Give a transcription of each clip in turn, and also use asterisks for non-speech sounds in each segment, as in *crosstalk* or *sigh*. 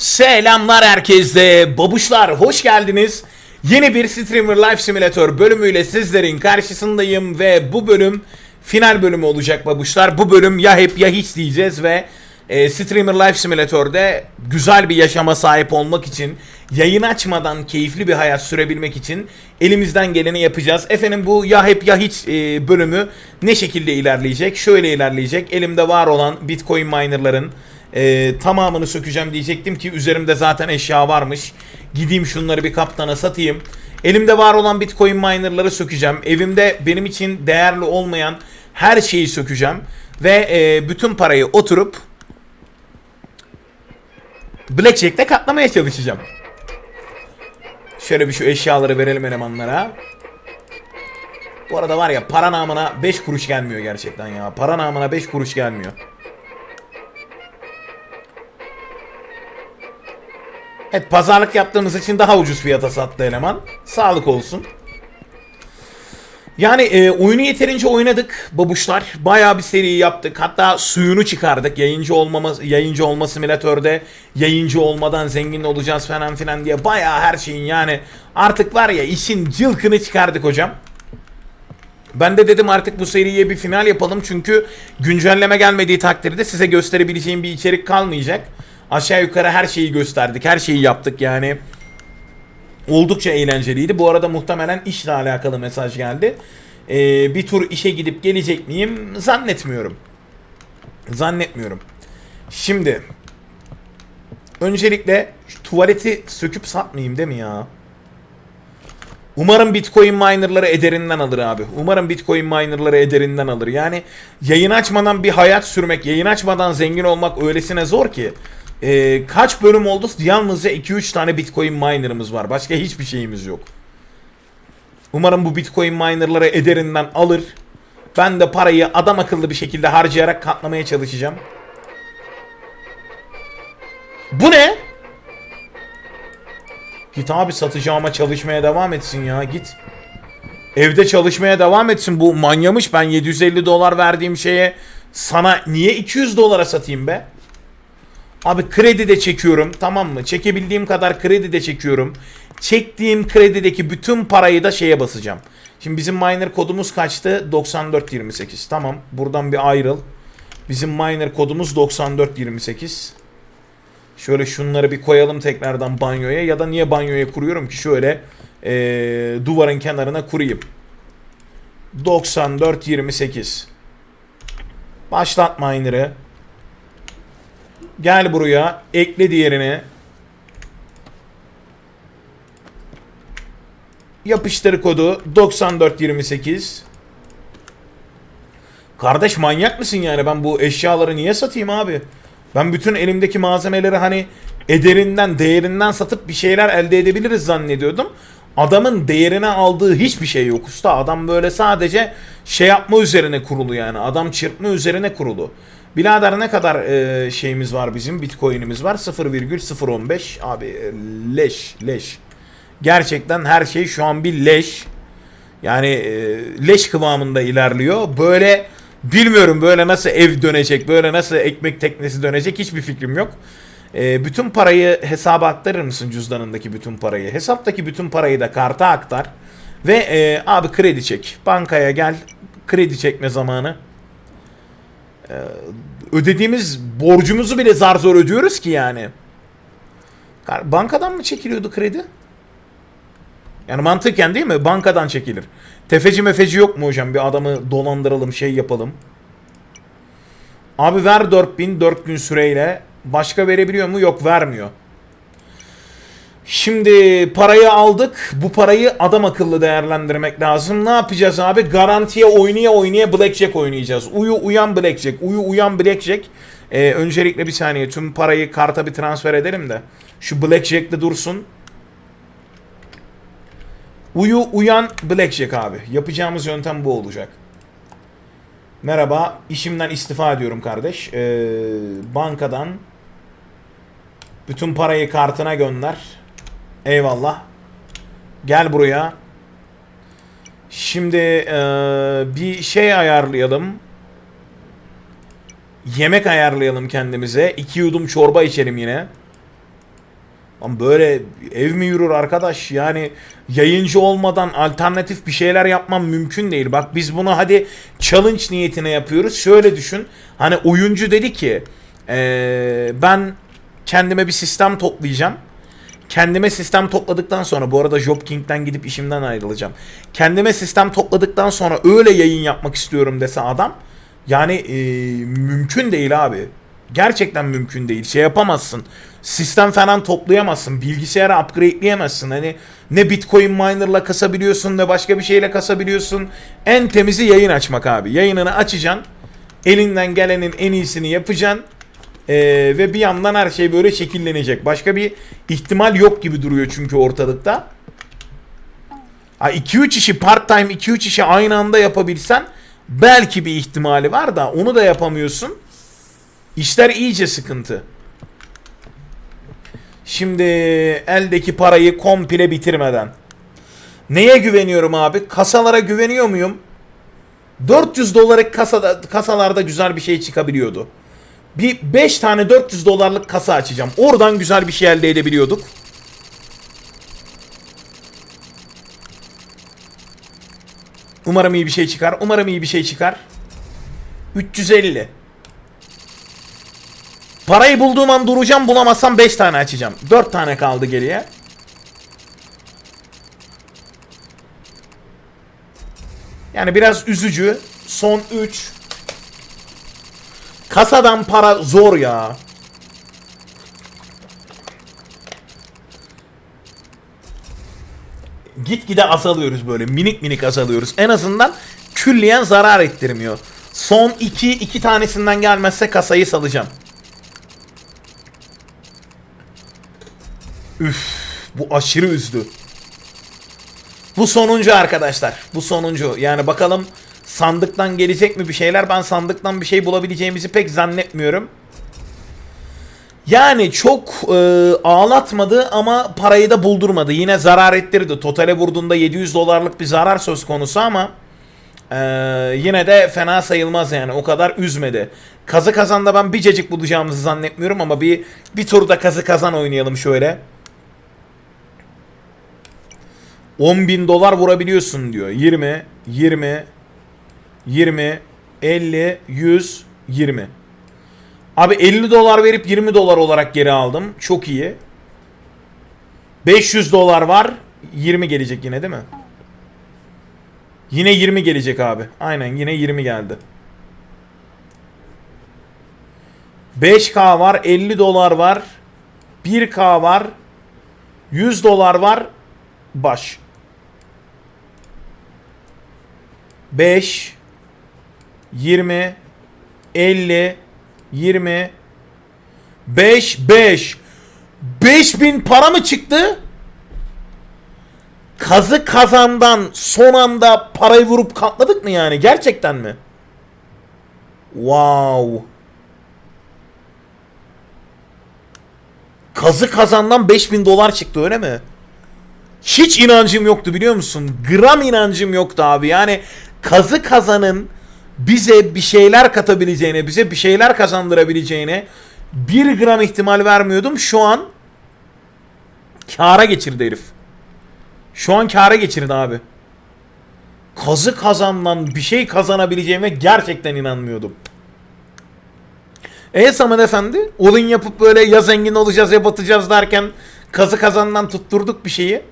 Selamlar herkese. Babuşlar hoş geldiniz. Yeni bir Streamer Life Simulator bölümüyle sizlerin karşısındayım ve bu bölüm final bölümü olacak babuşlar. Bu bölüm ya hep ya hiç diyeceğiz ve e, Streamer Life Simulator'da güzel bir yaşama sahip olmak için, yayın açmadan keyifli bir hayat sürebilmek için elimizden geleni yapacağız. Efendim bu ya hep ya hiç e, bölümü ne şekilde ilerleyecek? Şöyle ilerleyecek. Elimde var olan Bitcoin minerların e, tamamını sökeceğim diyecektim ki üzerimde zaten eşya varmış. Gideyim şunları bir kaptana satayım. Elimde var olan Bitcoin minerları sökeceğim. Evimde benim için değerli olmayan her şeyi sökeceğim. Ve e, bütün parayı oturup Blackjack'te katlamaya çalışacağım. Şöyle bir şu eşyaları verelim elemanlara. Bu arada var ya para namına 5 kuruş gelmiyor gerçekten ya. Para namına 5 kuruş gelmiyor. Evet pazarlık yaptığımız için daha ucuz fiyata sattı eleman. Sağlık olsun. Yani e, oyunu yeterince oynadık babuşlar. Bayağı bir seri yaptık. Hatta suyunu çıkardık. Yayıncı olmama, yayıncı olma simülatörde yayıncı olmadan zengin olacağız falan filan diye bayağı her şeyin yani artık var ya işin cılkını çıkardık hocam. Ben de dedim artık bu seriye bir final yapalım çünkü güncelleme gelmediği takdirde size gösterebileceğim bir içerik kalmayacak. Aşağı yukarı her şeyi gösterdik, her şeyi yaptık yani. Oldukça eğlenceliydi. Bu arada muhtemelen işle alakalı mesaj geldi. Ee, bir tur işe gidip gelecek miyim? Zannetmiyorum. Zannetmiyorum. Şimdi öncelikle tuvaleti söküp satmayayım değil mi ya? Umarım Bitcoin minerları ederinden alır abi. Umarım Bitcoin minerları ederinden alır. Yani yayın açmadan bir hayat sürmek, yayın açmadan zengin olmak öylesine zor ki. Ee, kaç bölüm oldu? Yalnızca 2-3 tane Bitcoin miner'ımız var. Başka hiçbir şeyimiz yok. Umarım bu Bitcoin minerları ederinden alır. Ben de parayı adam akıllı bir şekilde harcayarak katlamaya çalışacağım. Bu ne? Git abi satacağıma çalışmaya devam etsin ya git. Evde çalışmaya devam etsin bu manyamış ben 750 dolar verdiğim şeye sana niye 200 dolara satayım be? Abi kredi de çekiyorum tamam mı? Çekebildiğim kadar kredi de çekiyorum. Çektiğim kredideki bütün parayı da şeye basacağım. Şimdi bizim miner kodumuz kaçtı? 9428. Tamam buradan bir ayrıl. Bizim miner kodumuz 9428. Şöyle şunları bir koyalım tekrardan banyoya ya da niye banyoya kuruyorum ki şöyle ee, duvarın kenarına kurayım. 9428. Başlat miner'ı. Gel buraya. Ekle diğerini. Yapıştır kodu 9428. Kardeş manyak mısın yani? Ben bu eşyaları niye satayım abi? Ben bütün elimdeki malzemeleri hani ederinden, değerinden satıp bir şeyler elde edebiliriz zannediyordum. Adamın değerine aldığı hiçbir şey yok usta. Adam böyle sadece şey yapma üzerine kurulu yani. Adam çırpma üzerine kurulu. Birader ne kadar e, şeyimiz var bizim? Bitcoin'imiz var. 0,015. Abi e, leş, leş. Gerçekten her şey şu an bir leş. Yani e, leş kıvamında ilerliyor. Böyle bilmiyorum böyle nasıl ev dönecek, böyle nasıl ekmek teknesi dönecek hiçbir fikrim yok. E, bütün parayı hesaba aktarır mısın cüzdanındaki bütün parayı? Hesaptaki bütün parayı da karta aktar. Ve e, abi kredi çek. Bankaya gel. Kredi çekme zamanı. E, ödediğimiz borcumuzu bile zar zor ödüyoruz ki yani. Bankadan mı çekiliyordu kredi? Yani mantıken değil mi? Bankadan çekilir. Tefeci mefeci yok mu hocam? Bir adamı dolandıralım şey yapalım. Abi ver 4000 4 gün süreyle. Başka verebiliyor mu? Yok vermiyor. Şimdi parayı aldık. Bu parayı adam akıllı değerlendirmek lazım. Ne yapacağız abi? Garantiye oynaya oynaya Blackjack oynayacağız. Uyu uyan Blackjack. Uyu uyan Blackjack. Ee, öncelikle bir saniye tüm parayı karta bir transfer edelim de. Şu Blackjack'te dursun. Uyu uyan Blackjack abi. Yapacağımız yöntem bu olacak. Merhaba. işimden istifa ediyorum kardeş. Ee, bankadan bütün parayı kartına gönder. Eyvallah. Gel buraya. Şimdi ee, bir şey ayarlayalım. Yemek ayarlayalım kendimize. İki yudum çorba içelim yine. Lan böyle ev mi yürür arkadaş? Yani yayıncı olmadan alternatif bir şeyler yapmam mümkün değil. Bak biz bunu hadi challenge niyetine yapıyoruz. Şöyle düşün. Hani oyuncu dedi ki eee, ben kendime bir sistem toplayacağım. Kendime sistem topladıktan sonra bu arada Job King'den gidip işimden ayrılacağım. Kendime sistem topladıktan sonra öyle yayın yapmak istiyorum dese adam yani eee, mümkün değil abi. Gerçekten mümkün değil. Şey yapamazsın. Sistem falan toplayamazsın. Bilgisayara upgradeleyemezsin. Hani ne Bitcoin miner'la kasabiliyorsun ne başka bir şeyle kasabiliyorsun. En temizi yayın açmak abi. Yayınını açacaksın. Elinden gelenin en iyisini yapacaksın. Ee, ve bir yandan her şey böyle şekillenecek. Başka bir ihtimal yok gibi duruyor çünkü ortalıkta. 2-3 işi part time 2-3 işi aynı anda yapabilsen belki bir ihtimali var da onu da yapamıyorsun. İşler iyice sıkıntı. Şimdi eldeki parayı komple bitirmeden. Neye güveniyorum abi? Kasalara güveniyor muyum? 400 dolarlık kasada, kasalarda güzel bir şey çıkabiliyordu. Bir 5 tane 400 dolarlık kasa açacağım. Oradan güzel bir şey elde edebiliyorduk. Umarım iyi bir şey çıkar. Umarım iyi bir şey çıkar. 350. Parayı bulduğum an duracağım. Bulamazsam 5 tane açacağım. 4 tane kaldı geriye. Yani biraz üzücü. Son 3. Kasadan para zor ya. Gitgide azalıyoruz böyle. Minik minik azalıyoruz. En azından külliyen zarar ettirmiyor. Son 2 iki tanesinden gelmezse kasayı salacağım. Üf, bu aşırı üzdü. Bu sonuncu arkadaşlar. Bu sonuncu. Yani bakalım sandıktan gelecek mi bir şeyler? Ben sandıktan bir şey bulabileceğimizi pek zannetmiyorum. Yani çok e, ağlatmadı ama parayı da buldurmadı. Yine zarar ettirdi. Totale vurduğunda 700 dolarlık bir zarar söz konusu ama e, yine de fena sayılmaz yani. O kadar üzmedi. Kazı kazanda ben bir cacık bulacağımızı zannetmiyorum ama bir bir turda kazı kazan oynayalım şöyle. 10 bin dolar vurabiliyorsun diyor. 20, 20, 20, 50, 100, 20. Abi 50 dolar verip 20 dolar olarak geri aldım. Çok iyi. 500 dolar var. 20 gelecek yine değil mi? Yine 20 gelecek abi. Aynen yine 20 geldi. 5K var. 50 dolar var. 1K var. 100 dolar var. Baş. 5 20 50 20 5 5 5000 para mı çıktı? Kazı kazandan son anda parayı vurup katladık mı yani? Gerçekten mi? Wow. Kazı kazandan 5000 dolar çıktı öyle mi? Hiç inancım yoktu biliyor musun? Gram inancım yoktu abi. Yani kazı kazanın bize bir şeyler katabileceğine, bize bir şeyler kazandırabileceğine bir gram ihtimal vermiyordum. Şu an kâra geçirdi herif. Şu an kâra geçirdi abi. Kazı kazandan bir şey kazanabileceğime gerçekten inanmıyordum. E Samet Efendi, olun yapıp böyle ya zengin olacağız ya batacağız derken kazı kazandan tutturduk bir şeyi.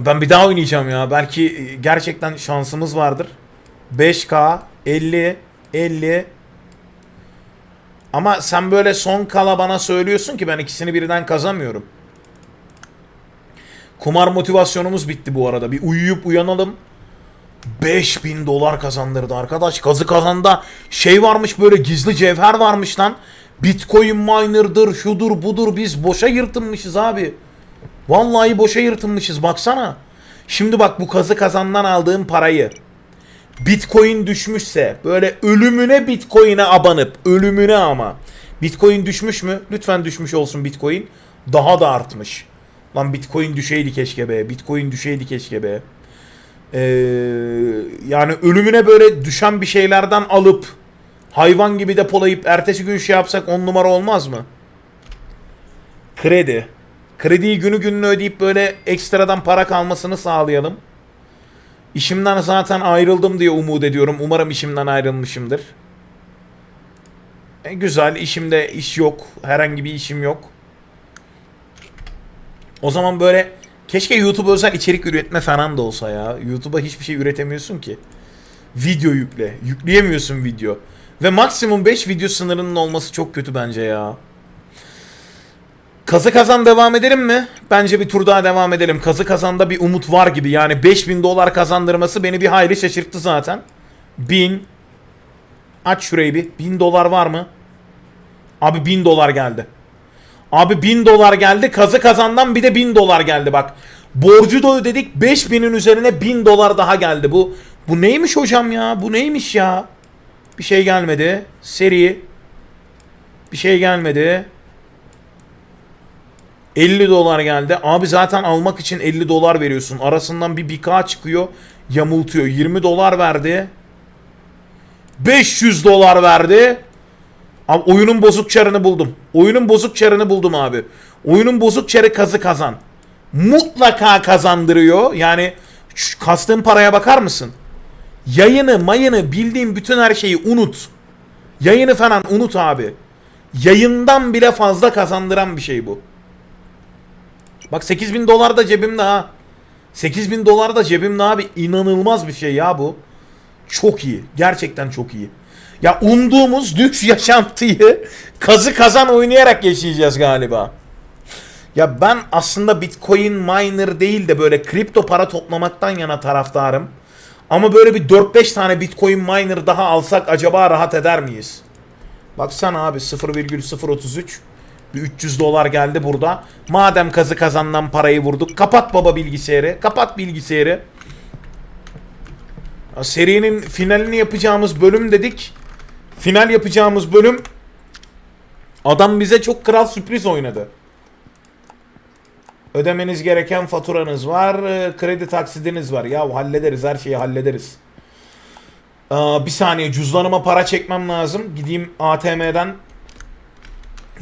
Ben bir daha oynayacağım ya. Belki gerçekten şansımız vardır. 5K 50 50 Ama sen böyle son kala bana söylüyorsun ki ben ikisini birden kazamıyorum. Kumar motivasyonumuz bitti bu arada. Bir uyuyup uyanalım. 5000 dolar kazandırdı arkadaş. Kazı kazanda şey varmış böyle gizli cevher varmış lan. Bitcoin miner'dır, şudur budur biz boşa yırtınmışız abi. Vallahi boşa yırtınmışız baksana. Şimdi bak bu kazı kazandan aldığın parayı Bitcoin düşmüşse böyle ölümüne Bitcoin'e abanıp ölümüne ama Bitcoin düşmüş mü? Lütfen düşmüş olsun Bitcoin. Daha da artmış. Lan Bitcoin düşeydi keşke be. Bitcoin düşeydi keşke be. Ee, yani ölümüne böyle düşen bir şeylerden alıp hayvan gibi depolayıp ertesi gün şey yapsak on numara olmaz mı? Kredi. Krediyi günü gününe ödeyip böyle ekstradan para kalmasını sağlayalım. İşimden zaten ayrıldım diye umut ediyorum. Umarım işimden ayrılmışımdır. E, güzel. işimde iş yok. Herhangi bir işim yok. O zaman böyle keşke YouTube özel içerik üretme falan da olsa ya. YouTube'a hiçbir şey üretemiyorsun ki. Video yükle. Yükleyemiyorsun video. Ve maksimum 5 video sınırının olması çok kötü bence ya. Kazı kazan devam edelim mi? Bence bir tur daha devam edelim. Kazı kazanda bir umut var gibi. Yani 5000 dolar kazandırması beni bir hayli şaşırttı zaten. 1000 Aç şurayı bir. 1000 dolar var mı? Abi 1000 dolar geldi. Abi 1000 dolar geldi. Kazı kazandan bir de 1000 dolar geldi bak. Borcu da ödedik. 5000'in üzerine 1000 dolar daha geldi. Bu bu neymiş hocam ya? Bu neymiş ya? Bir şey gelmedi. Seri. Bir şey gelmedi. 50 dolar geldi. Abi zaten almak için 50 dolar veriyorsun. Arasından bir bika çıkıyor. Yamultuyor. 20 dolar verdi. 500 dolar verdi. Abi oyunun bozuk çarını buldum. Oyunun bozuk çarını buldum abi. Oyunun bozuk çarı kazı kazan. Mutlaka kazandırıyor. Yani kastığın paraya bakar mısın? Yayını mayını bildiğin bütün her şeyi unut. Yayını falan unut abi. Yayından bile fazla kazandıran bir şey bu. Bak 8000 dolar da cebimde ha. 8000 dolar da cebimde abi. inanılmaz bir şey ya bu. Çok iyi. Gerçekten çok iyi. Ya umduğumuz lüks *laughs* yaşantıyı kazı kazan oynayarak yaşayacağız galiba. Ya ben aslında Bitcoin miner değil de böyle kripto para toplamaktan yana taraftarım. Ama böyle bir 4-5 tane Bitcoin miner daha alsak acaba rahat eder miyiz? Baksana abi 0,033 bir 300 dolar geldi burada. Madem kazı kazandan parayı vurduk. Kapat baba bilgisayarı. Kapat bilgisayarı. Ya serinin finalini yapacağımız bölüm dedik. Final yapacağımız bölüm adam bize çok kral sürpriz oynadı. Ödemeniz gereken faturanız var, e, kredi taksidiniz var. Ya hallederiz, her şeyi hallederiz. Aa, bir saniye cüzdanıma para çekmem lazım. Gideyim ATM'den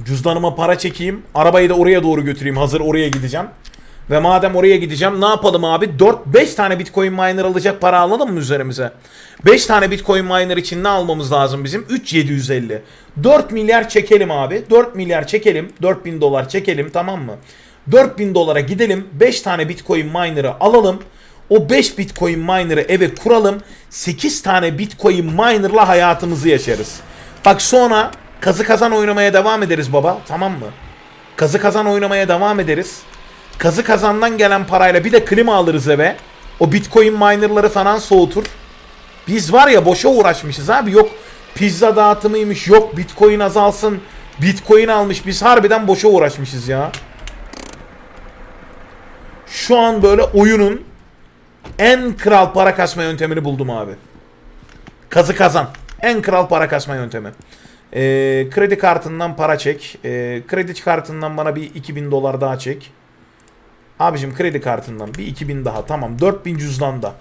cüzdanıma para çekeyim. Arabayı da oraya doğru götüreyim. Hazır oraya gideceğim. Ve madem oraya gideceğim ne yapalım abi? 4-5 tane Bitcoin miner alacak para alalım mı üzerimize? 5 tane Bitcoin miner için ne almamız lazım bizim? 3750. 4 milyar çekelim abi. 4 milyar çekelim. 4000 dolar çekelim tamam mı? 4000 dolara gidelim. 5 tane Bitcoin miner'ı alalım. O 5 Bitcoin miner'ı eve kuralım. 8 tane Bitcoin miner'la hayatımızı yaşarız. Bak sonra kazı kazan oynamaya devam ederiz baba. Tamam mı? Kazı kazan oynamaya devam ederiz. Kazı kazandan gelen parayla bir de klima alırız eve. O Bitcoin miner'ları falan soğutur. Biz var ya boşa uğraşmışız abi. Yok pizza dağıtımıymış. Yok Bitcoin azalsın. Bitcoin almış. Biz harbiden boşa uğraşmışız ya. Şu an böyle oyunun en kral para kasma yöntemini buldum abi. Kazı kazan. En kral para kasma yöntemi. Ee, kredi kartından para çek. Ee, kredi kartından bana bir 2000 dolar daha çek. Abicim kredi kartından bir 2000 daha tamam 4000 cüzdanda.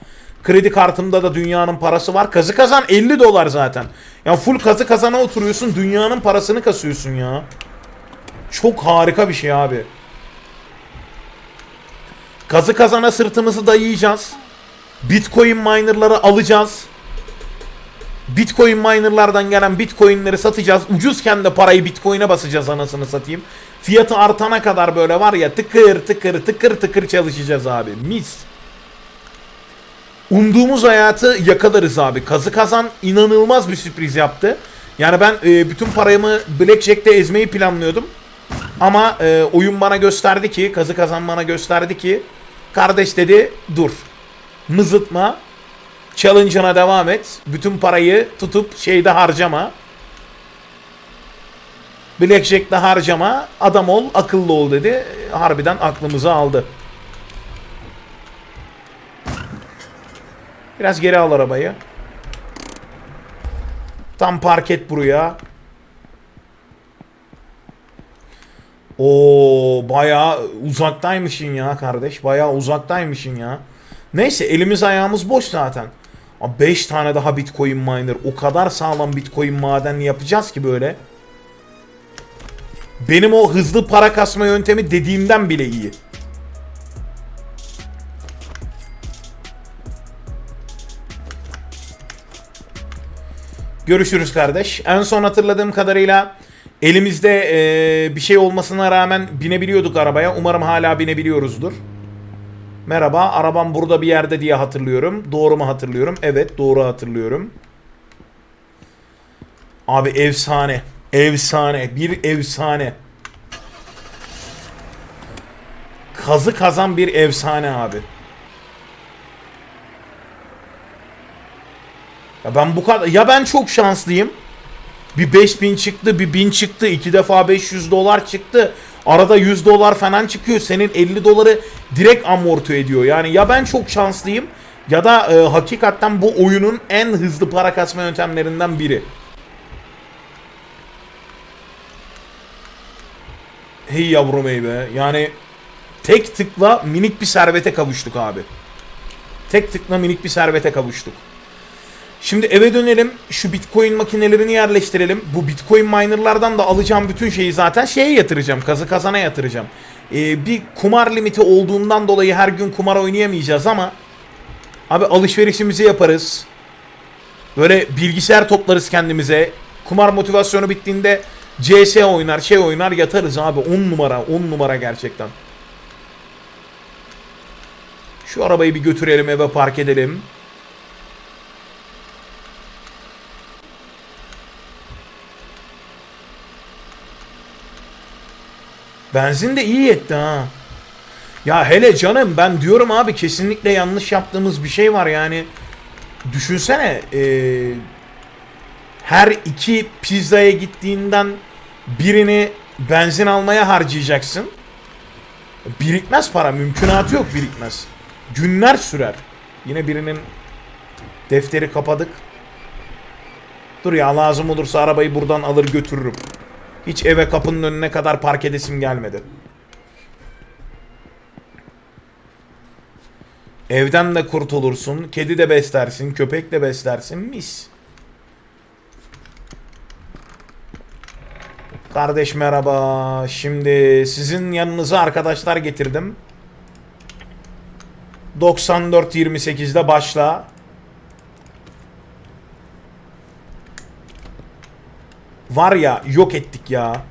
Kredi kartımda da dünyanın parası var. Kazı kazan 50 dolar zaten. Ya full kazı kazana oturuyorsun dünyanın parasını kasıyorsun ya. Çok harika bir şey abi. Kazı kazana sırtımızı dayayacağız. Bitcoin minerları alacağız. Bitcoin minerlardan gelen bitcoinleri satacağız. Ucuzken de parayı bitcoin'e basacağız anasını satayım. Fiyatı artana kadar böyle var ya tıkır tıkır tıkır tıkır çalışacağız abi. Mis. Umduğumuz hayatı yakalarız abi. Kazı kazan inanılmaz bir sürpriz yaptı. Yani ben e, bütün paramı Blackjack'te ezmeyi planlıyordum. Ama e, oyun bana gösterdi ki, kazı kazan bana gösterdi ki kardeş dedi dur. Mızıtma. Challenge'ına devam et. Bütün parayı tutup şeyde harcama. Blackjack'te harcama. Adam ol, akıllı ol dedi. Harbiden aklımızı aldı. Biraz geri al arabayı. Tam park et buraya. Oo bayağı uzaktaymışsın ya kardeş. Bayağı uzaktaymışsın ya. Neyse elimiz ayağımız boş zaten. 5 tane daha Bitcoin miner. O kadar sağlam Bitcoin madenli yapacağız ki böyle. benim o hızlı para kasma yöntemi dediğimden bile iyi. Görüşürüz kardeş. En son hatırladığım kadarıyla elimizde eee, bir şey olmasına rağmen binebiliyorduk arabaya. Umarım hala binebiliyoruzdur. Merhaba, arabam burada bir yerde diye hatırlıyorum. Doğru mu hatırlıyorum? Evet, doğru hatırlıyorum. Abi efsane. Efsane. Bir efsane. Kazı kazan bir efsane abi. Ya ben bu kadar ya ben çok şanslıyım. Bir 5000 çıktı, bir 1000 çıktı, iki defa 500 dolar çıktı. Arada 100 dolar falan çıkıyor. Senin 50 doları direkt amorti ediyor. Yani ya ben çok şanslıyım ya da e, hakikaten bu oyunun en hızlı para kasma yöntemlerinden biri. Hey yavrum ey be. Yani tek tıkla minik bir servete kavuştuk abi. Tek tıkla minik bir servete kavuştuk. Şimdi eve dönelim. Şu bitcoin makinelerini yerleştirelim. Bu bitcoin minerlardan da alacağım bütün şeyi zaten şeye yatıracağım. Kazı kazana yatıracağım. Ee, bir kumar limiti olduğundan dolayı her gün kumar oynayamayacağız ama abi alışverişimizi yaparız. Böyle bilgisayar toplarız kendimize. Kumar motivasyonu bittiğinde CS oynar, şey oynar yatarız abi. 10 numara, 10 numara gerçekten. Şu arabayı bir götürelim eve park edelim. Benzin de iyi yetti ha. Ya hele canım ben diyorum abi kesinlikle yanlış yaptığımız bir şey var yani. Düşünsene eee, her iki pizzaya gittiğinden birini benzin almaya harcayacaksın. Birikmez para mümkünatı yok birikmez. Günler sürer. Yine birinin defteri kapadık. Dur ya lazım olursa arabayı buradan alır götürürüm. Hiç eve kapının önüne kadar park edesim gelmedi. Evden de kurtulursun, kedi de beslersin, köpek de beslersin, mis. Kardeş merhaba. Şimdi sizin yanınıza arkadaşlar getirdim. 94-28'de başla. Var ya yok ettik ya.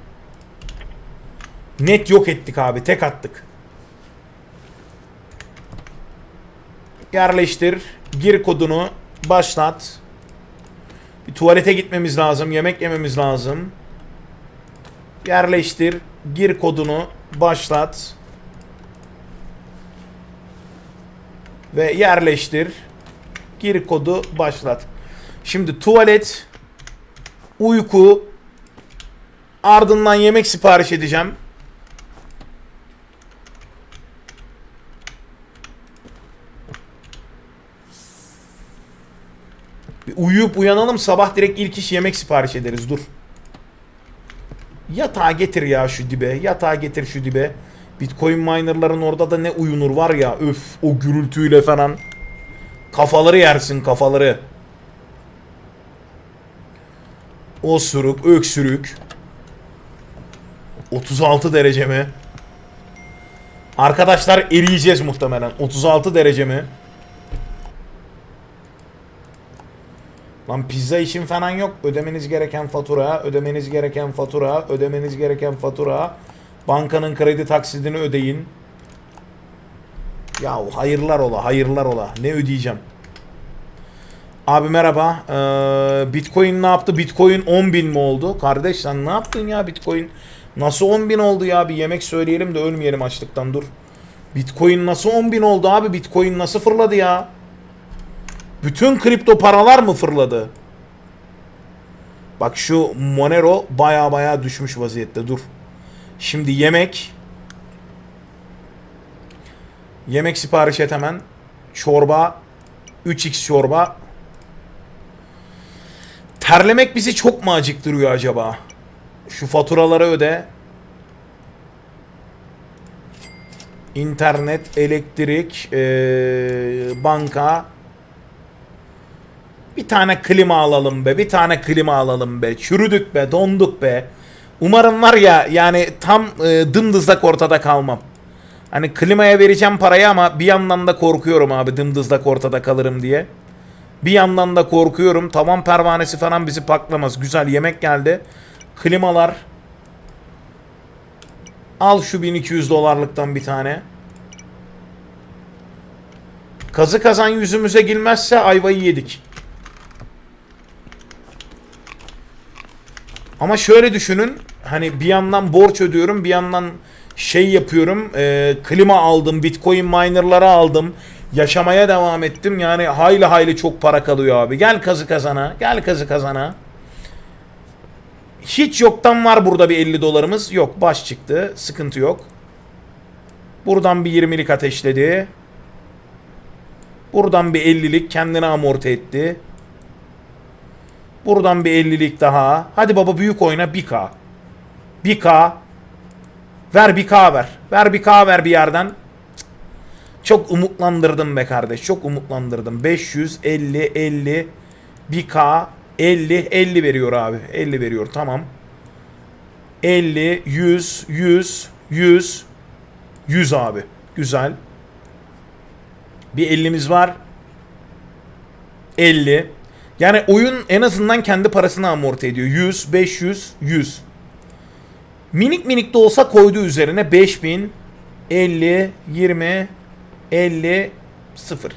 Net yok ettik abi. Tek attık. Yerleştir. Gir kodunu. Başlat. Bir tuvalete gitmemiz lazım. Yemek yememiz lazım. Yerleştir. Gir kodunu. Başlat. Ve yerleştir. Gir kodu. Başlat. Şimdi tuvalet uyku, ardından yemek sipariş edeceğim. Bir uyuyup uyanalım sabah direkt ilk iş yemek sipariş ederiz dur. Yatağa getir ya şu dibe. Yatağa getir şu dibe. Bitcoin minerların orada da ne uyunur var ya öf o gürültüyle falan. Kafaları yersin kafaları. Osuruk, öksürük. 36 derece mi? Arkadaşlar eriyeceğiz muhtemelen. 36 derece mi? Lan pizza için falan yok. Ödemeniz gereken fatura, ödemeniz gereken fatura, ödemeniz gereken fatura. Bankanın kredi taksidini ödeyin. Ya hayırlar ola, hayırlar ola. Ne ödeyeceğim? Abi merhaba. Ee, Bitcoin ne yaptı? Bitcoin 10 bin mi oldu? Kardeş sen ne yaptın ya Bitcoin? Nasıl 10 bin oldu ya? Bir yemek söyleyelim de ölmeyelim açlıktan dur. Bitcoin nasıl 10 bin oldu abi? Bitcoin nasıl fırladı ya? Bütün kripto paralar mı fırladı? Bak şu Monero baya baya düşmüş vaziyette dur. Şimdi yemek. Yemek sipariş et hemen. Çorba. 3x çorba. Terlemek bizi çok mu acıktırıyor acaba? Şu faturaları öde. İnternet, elektrik, ee, banka. Bir tane klima alalım be. Bir tane klima alalım be. Çürüdük be, donduk be. Umarım var ya yani tam e, dımdızlak ortada kalmam. Hani klimaya vereceğim parayı ama bir yandan da korkuyorum abi dımdızlak ortada kalırım diye. Bir yandan da korkuyorum. Tavan pervanesi falan bizi paklamaz. Güzel yemek geldi. Klimalar. Al şu 1200 dolarlıktan bir tane. Kazı kazan yüzümüze girmezse ayvayı yedik. Ama şöyle düşünün. Hani bir yandan borç ödüyorum, bir yandan şey yapıyorum. e, klima aldım, bitcoin minerları aldım. Yaşamaya devam ettim. Yani hayli hayli çok para kalıyor abi. Gel kazı kazana, gel kazı kazana. Hiç yoktan var burada bir 50 dolarımız. Yok baş çıktı. Sıkıntı yok. Buradan bir 20'lik ateşledi. Buradan bir 50'lik kendini amorti etti. Buradan bir 50'lik daha. Hadi baba büyük oyna 1K. 1K. Ver 1K ver. Ver 1K ver bir yerden. Çok umutlandırdım be kardeş. Çok umutlandırdım. 550 50 1K 50 50 veriyor abi. 50 veriyor tamam. 50 100 100 100 100 abi. Güzel. Bir 50'miz var. 50. Yani oyun en azından kendi parasını amorti ediyor. 100, 500, 100. Minik minik de olsa koydu üzerine 5000, 50, 20, 50, 0.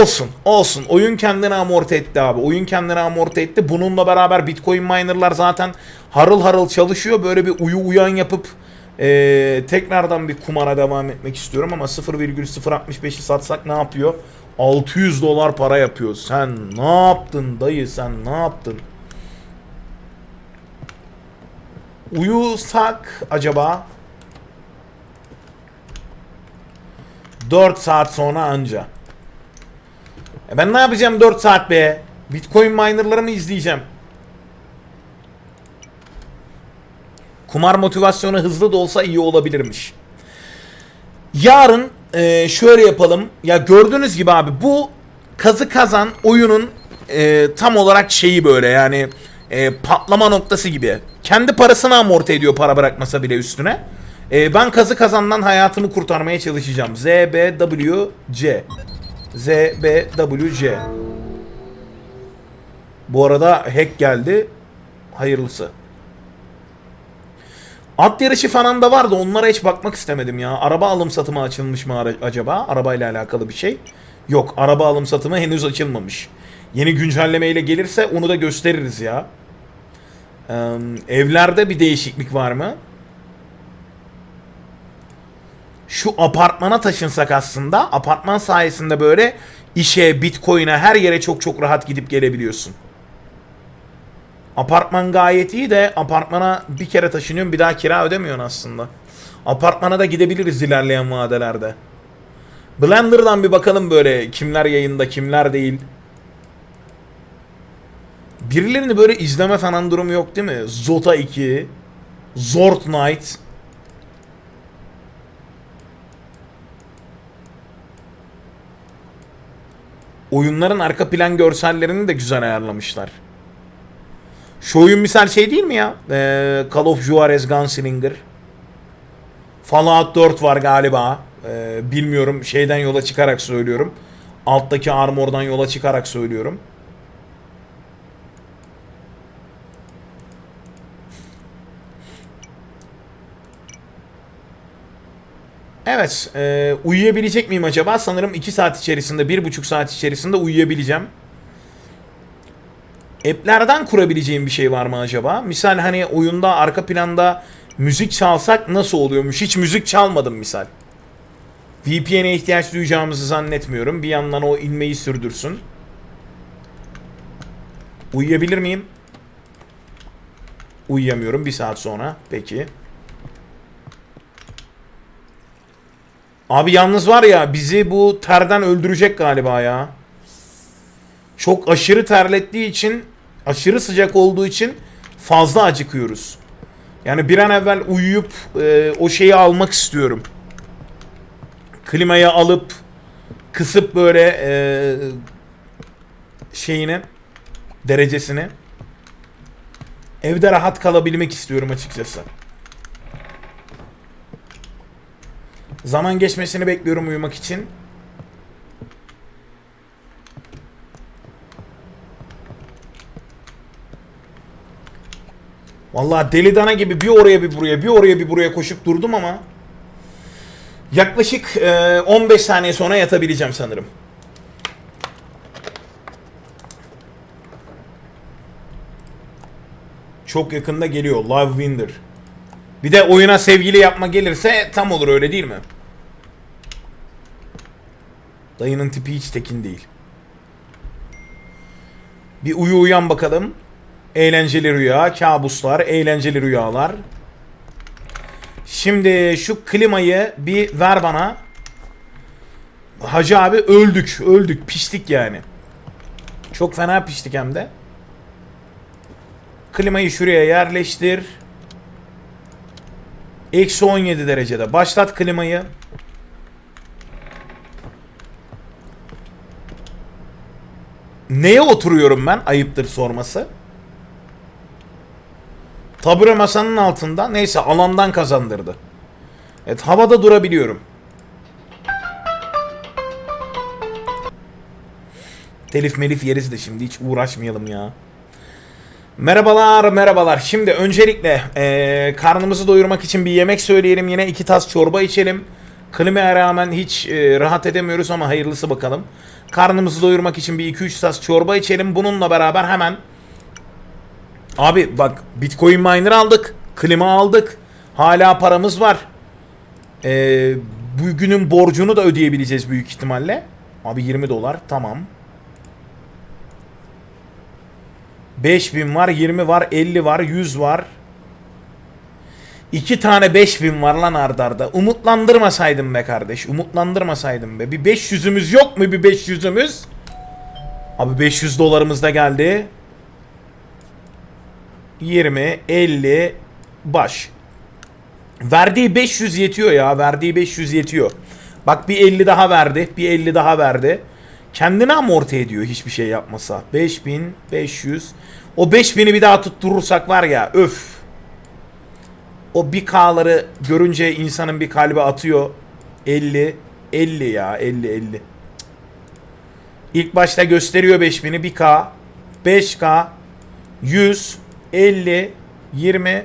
Olsun, olsun. Oyun kendini amorti etti abi. Oyun kendini amorti etti. Bununla beraber Bitcoin minerlar zaten harıl harıl çalışıyor. Böyle bir uyu uyan yapıp eee, tekrardan bir kumara devam etmek istiyorum ama 0,065'i satsak ne yapıyor? 600 dolar para yapıyor. Sen ne yaptın dayı sen ne yaptın? Uyusak acaba? 4 saat sonra anca. E ben ne yapacağım 4 saat be? Bitcoin minerları mı izleyeceğim? Kumar motivasyonu hızlı da olsa iyi olabilirmiş. Yarın e, şöyle yapalım. Ya gördüğünüz gibi abi bu kazı kazan oyunun e, tam olarak şeyi böyle yani e, patlama noktası gibi. Kendi parasını amorti ediyor para bırakmasa bile üstüne. E, ben kazı kazandan hayatımı kurtarmaya çalışacağım. ZBWC ZBWC Bu arada hack geldi. Hayırlısı. At yarışı falan da vardı. Onlara hiç bakmak istemedim ya. Araba alım satımı açılmış mı acaba? Arabayla alakalı bir şey. Yok. Araba alım satımı henüz açılmamış. Yeni güncellemeyle gelirse onu da gösteririz ya. Ee, evlerde bir değişiklik var mı? Şu apartmana taşınsak aslında apartman sayesinde böyle işe, bitcoin'e her yere çok çok rahat gidip gelebiliyorsun. Apartman gayet iyi de apartmana bir kere taşınıyorsun bir daha kira ödemiyorsun aslında. Apartmana da gidebiliriz ilerleyen vadelerde. Blender'dan bir bakalım böyle kimler yayında kimler değil. Birilerini böyle izleme falan durumu yok değil mi? Zota 2, Zort Knight. Oyunların arka plan görsellerini de güzel ayarlamışlar. Şu oyun misal şey değil mi ya? Ee, Call of Juarez Gunslinger. Fallout 4 var galiba. Ee, bilmiyorum şeyden yola çıkarak söylüyorum. Alttaki armordan yola çıkarak söylüyorum. Evet, e, uyuyabilecek miyim acaba? Sanırım 2 saat içerisinde, 1,5 saat içerisinde uyuyabileceğim. App'lerden kurabileceğim bir şey var mı acaba? Misal hani oyunda arka planda müzik çalsak nasıl oluyormuş? Hiç müzik çalmadım misal. VPN'e ihtiyaç duyacağımızı zannetmiyorum. Bir yandan o inmeyi sürdürsün. Uyuyabilir miyim? Uyuyamıyorum bir saat sonra. Peki. Abi yalnız var ya bizi bu terden öldürecek galiba ya. Çok aşırı terlettiği için, aşırı sıcak olduğu için fazla acıkıyoruz. Yani bir an evvel uyuyup e, o şeyi almak istiyorum. Klimayı alıp kısıp böyle e, şeyini derecesini Evde rahat kalabilmek istiyorum açıkçası. Zaman geçmesini bekliyorum uyumak için. Vallahi deli dana gibi bir oraya bir buraya bir oraya bir buraya koşup durdum ama yaklaşık e, 15 saniye sonra yatabileceğim sanırım. Çok yakında geliyor Live Winder. Bir de oyuna sevgili yapma gelirse tam olur öyle değil mi? Dayının tipi hiç tekin değil. Bir uyu uyan bakalım. Eğlenceli rüya, kabuslar, eğlenceli rüyalar. Şimdi şu klimayı bir ver bana. Hacı abi öldük, öldük, piştik yani. Çok fena piştik hem de. Klimayı şuraya yerleştir. Eksi 17 derecede. Başlat klimayı. Neye oturuyorum ben? Ayıptır sorması. Tabure masanın altında. Neyse alandan kazandırdı. Evet havada durabiliyorum. Telif melif yeriz de şimdi hiç uğraşmayalım ya. Merhabalar merhabalar. Şimdi öncelikle eee, karnımızı doyurmak için bir yemek söyleyelim. Yine iki tas çorba içelim. Klimaya rağmen hiç eee, rahat edemiyoruz ama hayırlısı bakalım. Karnımızı doyurmak için bir 2-3 tas çorba içelim. Bununla beraber hemen Abi bak Bitcoin miner aldık. Klima aldık. Hala paramız var. Ee, bugünün borcunu da ödeyebileceğiz büyük ihtimalle. Abi 20 dolar tamam. 5000 var, 20 var, 50 var, 100 var. İki tane 5000 var lan ardarda. Umutlandırmasaydım be kardeş. Umutlandırmasaydım be. Bir 500'ümüz yok mu bir 500'ümüz? Abi 500 dolarımız da geldi. 20, 50 baş. Verdiği 500 yetiyor ya. Verdiği 500 yetiyor. Bak bir 50 daha verdi. Bir 50 daha verdi. Kendini amorti ediyor hiçbir şey yapmasa. 5500. O 5000'i bir daha tutturursak var ya öf. O bir K'ları görünce insanın bir kalbi atıyor. 50. 50 ya 50 50. İlk başta gösteriyor 5000'i 1K. 5K. 100. 50. 20.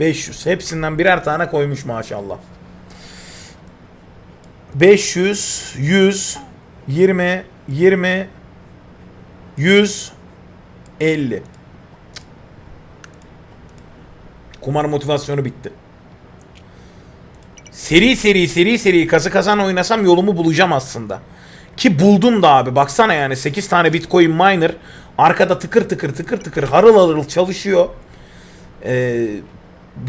500. Hepsinden birer tane koymuş maşallah. 500, 100, 20, 20, 100, 50. Kumar motivasyonu bitti. Seri seri seri seri kazı kazan oynasam yolumu bulacağım aslında. Ki buldum da abi baksana yani 8 tane bitcoin miner arkada tıkır tıkır tıkır tıkır harıl harıl çalışıyor. Ee,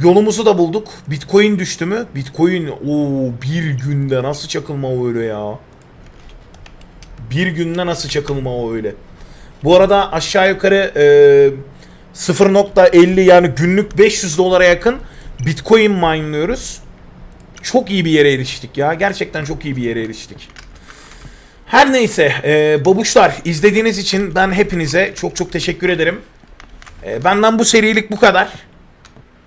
yolumuzu da bulduk. Bitcoin düştü mü? Bitcoin o bir günde nasıl çakılma öyle ya. Bir günde nasıl çakılma öyle. Bu arada aşağı yukarı e, 0.50 yani günlük 500 dolara yakın Bitcoin mine'lıyoruz. Çok iyi bir yere eriştik ya. Gerçekten çok iyi bir yere eriştik. Her neyse e, babuşlar izlediğiniz için ben hepinize çok çok teşekkür ederim. E, benden bu serilik bu kadar.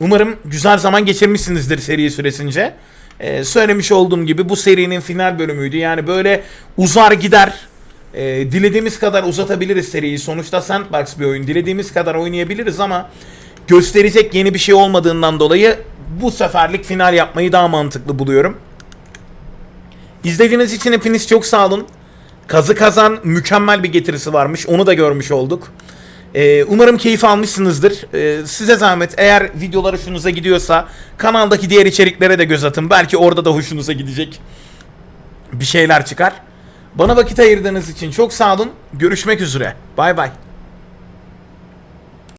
Umarım güzel zaman geçirmişsinizdir seri süresince. E, söylemiş olduğum gibi bu serinin final bölümüydü. Yani böyle uzar gider. E, dilediğimiz kadar uzatabiliriz seriyi. Sonuçta sandbox bir oyun. Dilediğimiz kadar oynayabiliriz ama gösterecek yeni bir şey olmadığından dolayı bu seferlik final yapmayı daha mantıklı buluyorum. İzlediğiniz için hepiniz çok sağ olun. Kazı kazan mükemmel bir getirisi varmış. Onu da görmüş olduk. Ee, umarım keyif almışsınızdır. Ee, size zahmet eğer videolar hoşunuza gidiyorsa kanaldaki diğer içeriklere de göz atın. Belki orada da hoşunuza gidecek bir şeyler çıkar. Bana vakit ayırdığınız için çok sağ olun. Görüşmek üzere. Bay bay.